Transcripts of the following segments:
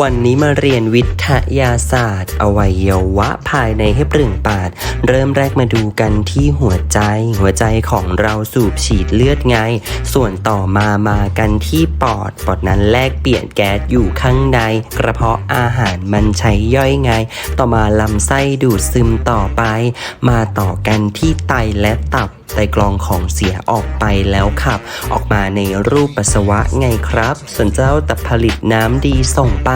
วันนี้มาเรียนวิทยาศาสตร์ อวัยวะภายในให้เปล่งปาด เริ่มแรกมาดูกันที่หัวใจ หัวใจของเราสูบฉีดเลือดไง ส่วนต่อมามากันที่ปอด ปอดนั้นแลกเปลี่ยนแก๊สอยู่ข้างใน กระเพาะอาหารมันใช้ย่อยไง ต่อมาลำไส้ดูดซึมต่อไป มาต่อกันที่ไตและตับ ไตกรองของเสียออกไปแล้วขับ ออกมาในรูปปัสสาวะไงครับ ส่วนเจ้าตับผลิตน้ำดีส่งไป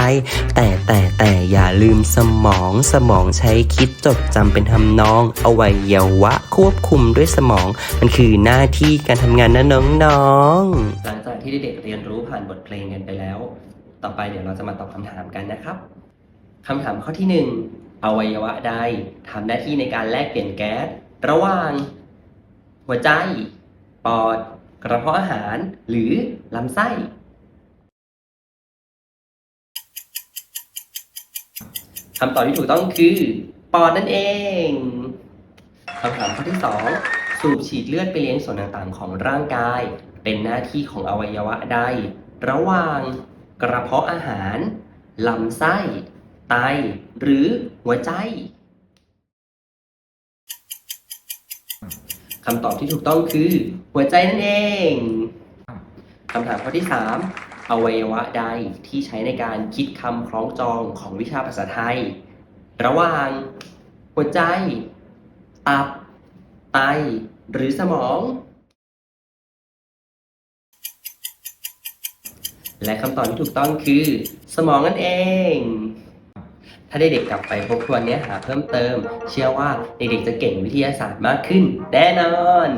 แต่แต่แต่อย่าลืมสมองสมองใช้คิดจดจำเป็นทำนองอวัยวะควบคุมด้วยสมอง มันคือหน้าที่การทำงานนะน้องๆหลังจากที่เด็กเรียนรู้ผ่านบทเพลงกันไปแล้ว ต่อไปเดี๋ยวเราจะมาตอบคำถามกันนะครับคำถามข้อที่หนึ่งอวัยวะใดทำหน้าที่ในการแลกเปลี่ยนแก๊สระหว่าง หัวใจ ปอด กระเพาะอาหาร หรือลำไส้ คำตอบที่ถูกต้องคือ ปอดนั่นเองคำถามข้อที่ 2 สูบฉีดเลือดไปเลี้ยงส่วนต่างๆ ของร่างกาย เป็นหน้าที่ของอวัยวะใด ระหว่าง กระเพาะอาหาร ลำไส้ ไต หรือหัวใจ คำตอบที่ถูกต้องคือ หัวใจนั่นเองคำถามข้อที่ 3 อวัยวะใดที่ใช้ในการคิดคำคล้องจองของวิชาภาษาไทย ระหว่าง หัวใจ ตับ ไต หรือสมอง และคำตอบที่ถูกต้องคือ สมองนั่นเอง ถ้าได้เด็กกลับไปพบทวนเนื้อหาเพิ่มเติม เชื่อว่าเด็กๆจะเก่งวิทยาศาสตร์มากขึ้น แน่นอน